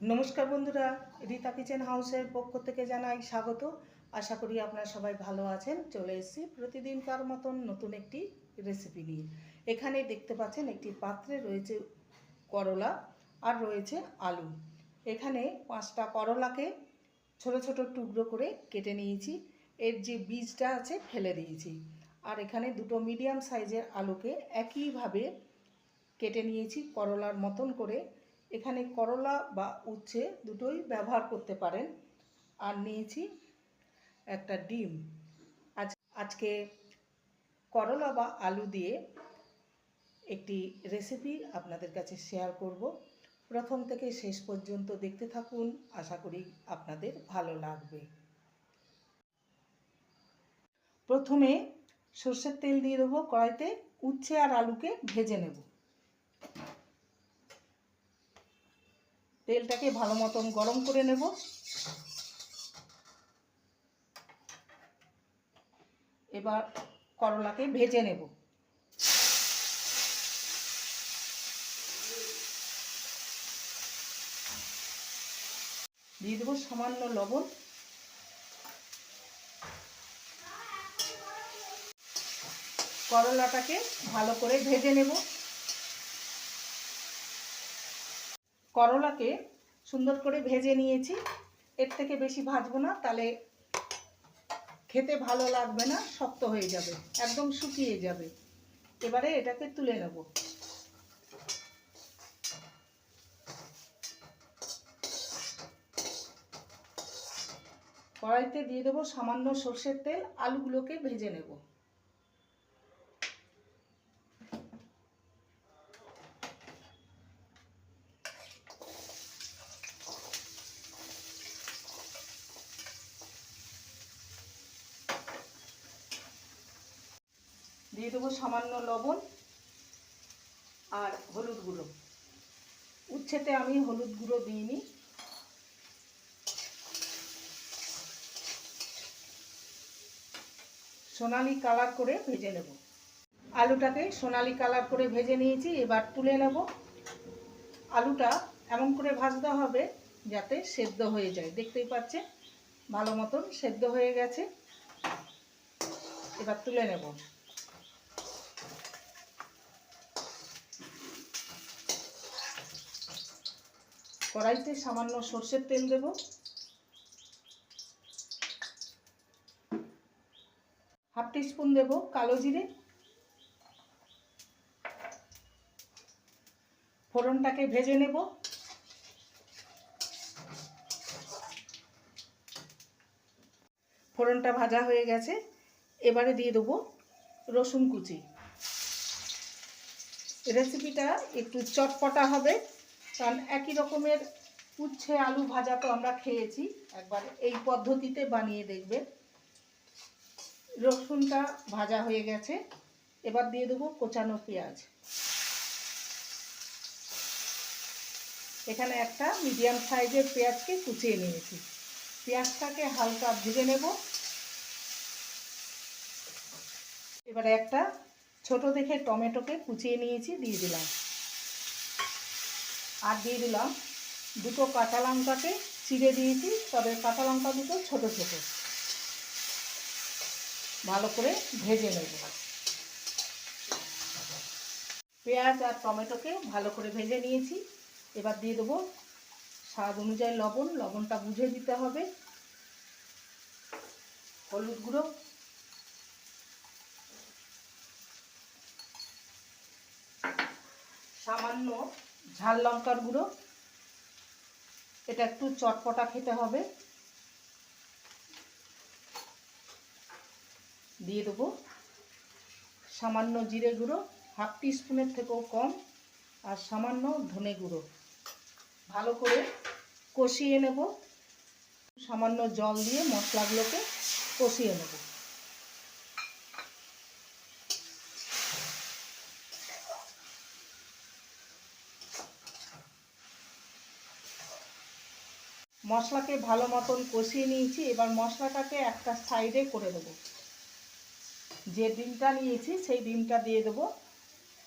নমস্কার বন্ধুরা, রীতা কিচেন হাউসের পক্ষ থেকে জানাই স্বাগত। আশা করি আপনারা সবাই ভালো আছেন। চলে এসেছি প্রতিদিনকার মতন নতুন একটি রেসিপি নিয়ে। এখানে দেখতে পাচ্ছেন একটি পাত্রে রয়েছে করলা আর রয়েছে আলু। এখানে পাঁচটা করলাকে ছোট ছোট টুকরো করে কেটে নিয়েছি। এর যে বীজটা আছে ফেলে দিয়েছি। আর এখানে দুটো মিডিয়াম সাইজের আলুকে একইভাবে কেটে নিয়েছি করলার মতন করে। এখানে করলা বা উচ্ছে দুটোই ব্যবহার করতে পারেন। আর নিয়েছি একটা ডিম। আজ, আজকে করলা বা আলু দিয়ে একটি রেসিপি আপনাদের কাছে শেয়ার করব। প্রথম থেকে শেষ পর্যন্ত দেখতে থাকুন। আশা করি আপনাদের ভালো লাগবে। প্রথমে সর্ষের তেল দিয়ে দেবো। কড়াইতে উচ্ছে আর আলুকে ভেজে নেব। তেলটাকে ভালো মতন গরম করে নেব। এবার করলাকে ভেজে নেব। দিয়ে দেবো সামান্য লবণ। করলাটাকে ভালো করে ভেজে নেব। করলাকে সুন্দর করে ভেজে নিয়েছি। এর থেকে বেশি ভাজবো না, তাহলে খেতে ভালো লাগবে না, শক্ত হয়ে যাবে, একদম শুকিয়ে যাবে। এবারে এটাকে তুলে নেব। কড়াইতে দিয়ে দেবো সামান্য সর্ষের তেল, আলুগুলোকে ভেজে নেব। দিয়ে দেবো সামান্য লবণ আর হলুদ গুঁড়ো। উচ্ছেতে আমি হলুদ গুঁড়ো দিইনি। সোনালি কালার করে ভেজে নেব। আলুটাকে সোনালি কালার করে ভেজে নিয়েছি, এবার তুলে নেব। আলুটা এমন করে ভাজতে হবে যাতে সেদ্ধ হয়ে যায়। দেখতেই পাচ্ছে ভালো মতন সেদ্ধ হয়ে গেছে। এবার তুলে নেব। কড়াইতে সামান্য সর্ষের তেল দেব। হাফ টিস্পুন দেব কালো জিরে। ফোড়নটাকে ভেজে নেব। ফোড়নটা ভাজা হয়ে গেছে। এবারে দিয়ে দেবো রসুন কুচি। রেসিপিটা একটু চটপটা হবে। কারণ একই রকমের উচ্ছে, আলু ভাজা তো আমরা খেয়েছি। একবার এই পদ্ধতিতে বানিয়ে দেখবে। রসুনটা ভাজা হয়ে গেছে। এবার দিয়ে দেবো কোচানো পেঁয়াজ। এখানে একটা মিডিয়াম সাইজের পেঁয়াজকে কুচিয়ে নিয়েছি। পেঁয়াজটাকে হালকা ভেজে নেব। এবারে একটা ছোট দেখে টমেটোকে কুচিয়ে নিয়েছি, দিয়ে দিলাম। আর দিয়ে দিলাম দুটো কাঁচা লঙ্কাকে চিড়ে দিয়েছি, তবে কাঁচা লঙ্কা দুটো ছোট ছোট। ভালো করে ভেজে নেব। পেঁয়াজ আর টমেটোকে ভালো করে ভেজে নিয়েছি। এবার দিয়ে দেবো স্বাদ অনুযায়ী লবণ, লবণটা বুঝে দিতে হবে। হলুদ গুঁড়ো। সামান্য ঝাল লঙ্কার গুঁড়ো। এটা একটু চটপটা খেতে হবে। দিয়ে দেবো সামান্য জিরে গুঁড়ো, হাফ স্পুনের থেকেও কম, আর সামান্য ধনে গুঁড়ো। ভালো করে কষিয়ে নেব। সামান্য জল দিয়ে মশলাগুলোকে কষিয়ে নেব। মশলাকে ভালো মতন কষিয়ে নিয়েছি। এবার মশলাটাকে একটা সাইডে করে দেবো। যে ডিমটা নিয়েছি, সেই ডিমটা দিয়ে দেবো।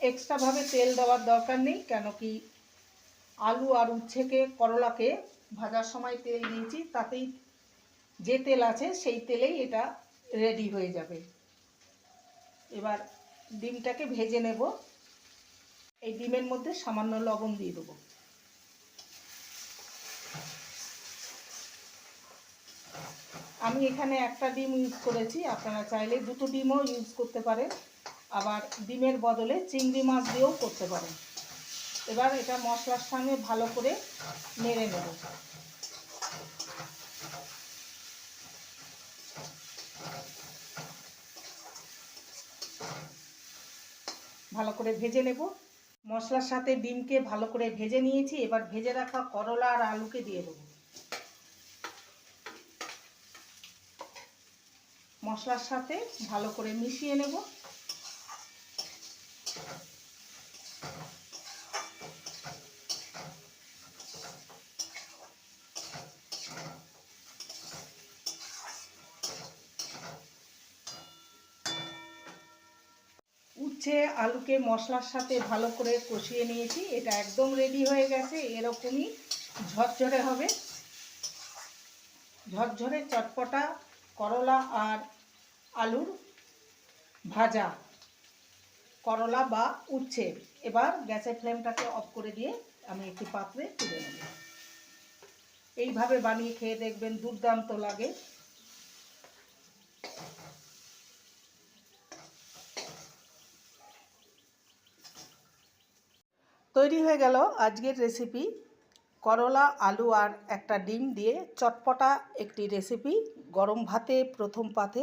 এক্সট্রাভাবে তেল দেওয়ার দরকার নেই, কেন কি আলু আর উচ্ছেকে, করলাকে ভাজার সময় তেল দিয়েছি, তাতেই যে তেল আছে, সেই তেলেই এটা রেডি হয়ে যাবে। এবার ডিমটাকে ভেজে নেব। এই ডিমের মধ্যে সামান্য লবণ দিয়ে দেবো। আমি এখানে একটা ডিম ইউজ করেছি, আপনারা চাইলে দুটো ডিমও ইউজ করতে পারেন। আবার ডিমের বদলে চিংড়ি মাছ দিয়েও করতে পারেন। এবার এটা মশলার সঙ্গে ভালো করে নেড়ে নেব। ভালো করে ভেজে নেব। মশলার সাথে ডিমকে ভালো করে ভেজে নিয়েছি, এবার ভেজে রাখা করলা আর আলুকে দিয়ে দেবো। মশলার সাথে ভালো করে মিশিয়ে নেব। উচ্ছে আলুকে মশলার সাথে ভালো করে কষিয়ে নিয়েছি, এটা একদম রেডি হয়ে গেছে, এরকমই ঝরঝরে হবে। ঝরঝরে চটপটা, করলা আর আলুর ভাজা, করলা বা উচ্ছে। এবার গ্যাসের ফ্লেমটাকে অফ করে দিয়ে আমি একটি পাত্রে তুলে নেব। এইভাবে বানিয়ে খেয়ে দেখবেন দুর্দান্ত লাগে। তৈরি হয়ে গেল আজকের রেসিপি। করলা, আলু আর একটা ডিম দিয়ে চটপটা একটি রেসিপি। গরম ভাতে প্রথম পাতে